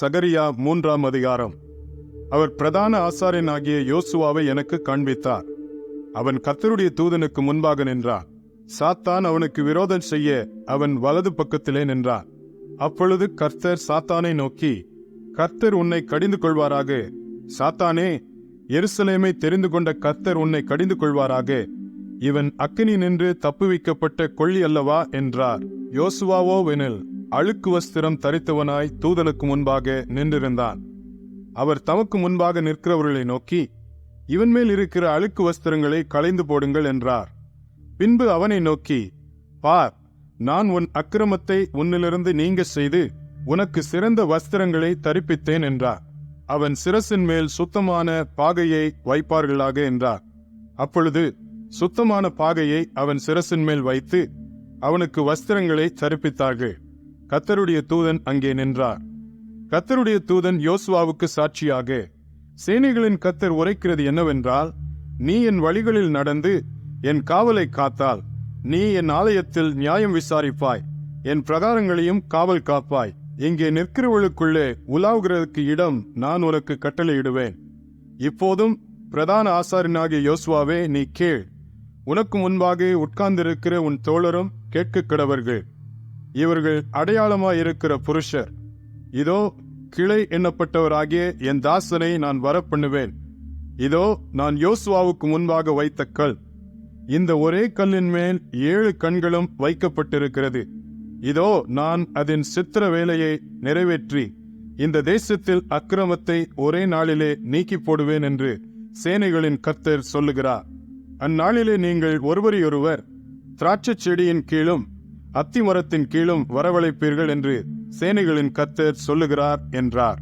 சகரியா மூன்றாம் அதிகாரம். அவர் பிரதான ஆசாரியன் ஆகிய யோசுவாவை எனக்கு காண்பித்தார். அவன் கர்த்தருடைய தூதனுக்கு முன்பாக நின்றான். சாத்தான் அவனுக்கு விரோதம் செய்ய அவன் வலது பக்கத்திலே நின்றான். அப்பொழுது கர்த்தர் சாத்தானை நோக்கி கர்த்தர் உன்னை கடிந்து கொள்வாராக சாத்தானே எருசலேமை தெரிந்து கொண்ட கர்த்தர் உன்னை கடிந்து கொள்வாராக இவன் அக்கினி நின்று தப்புவிக்கப்பட்ட கொள்ளி அல்லவா? என்றார். யோசுவாவோ வெனில் அழுக்கு வஸ்திரம் தரித்தவனாய் தூதனுக்கு முன்பாக நின்றிருந்தான். அவர் தமக்கு முன்பாக நிற்கிறவர்களை நோக்கி இவன் மேல் இருக்கிற அழுக்கு வஸ்திரங்களை களைந்து போடுங்கள் என்றார். பின்பு அவனை நோக்கி பார் நான் உன் அக்கிரமத்தை உன்னிலிருந்து நீங்க செய்து உனக்கு சிறந்த வஸ்திரங்களை தரிப்பித்தேன் என்றார். அவன் சிரசின் மேல் சுத்தமான பாகையை வைப்பார்களாக என்றார். அப்பொழுது சுத்தமான பாகையை அவன் சிரசின் மேல் வைத்து அவனுக்கு வஸ்திரங்களை தரிப்பித்தார்கள். கத்தருடைய தூதன் அங்கே நின்றார். கத்தருடைய தூதன் யோசுவாவுக்கு சாட்சியாக சேனைகளின் கத்தர் உரைக்கிறது என்னவென்றால் நீ என் வழிகளில் நடந்து என் காவலை காத்தால் நீ என் ஆலயத்தில் நியாயம் விசாரிப்பாய் என் பிரகாரங்களையும் காவல் காப்பாய். இங்கே நிற்கிறவளுக்குள்ளே உலாவுகிறதுக்கு இடம் நான் உனக்கு கட்டளையிடுவேன். இப்போதும் பிரதான ஆசாரியனாகிய யோசுவாவே நீ கேள். உனக்கு முன்பாக உட்கார்ந்திருக்கிற உன் தோழரும் கேட்க கிடவர்கள் இவர்கள் அடையாளமாயிருக்கிற புருஷர். இதோ கிளை எண்ணப்பட்டவராகிய என் தாசனை நான் வரப்பண்ணுவேன். இதோ நான் யோசுவாவுக்கு முன்பாக வைத்த கல். இந்த ஒரே கல்லின் மேல் ஏழு கண்களும் வைக்கப்பட்டிருக்கிறது. இதோ நான் அதன் சித்திர வேலையை நிறைவேற்றி இந்த தேசத்தில் அக்கிரமத்தை ஒரே நாளிலே நீக்கி போடுவேன் என்று சேனைகளின் கர்த்தர் சொல்லுகிறார். அந்நாளிலே நீங்கள் ஒருவரையொருவர் திராட்சை செடியின் கீழும் அத்திமரத்தின் கீழும் வரவழைப்பீர்கள் என்று சேனைகளின் கத்தர் சொல்லுகிறார் என்றார்.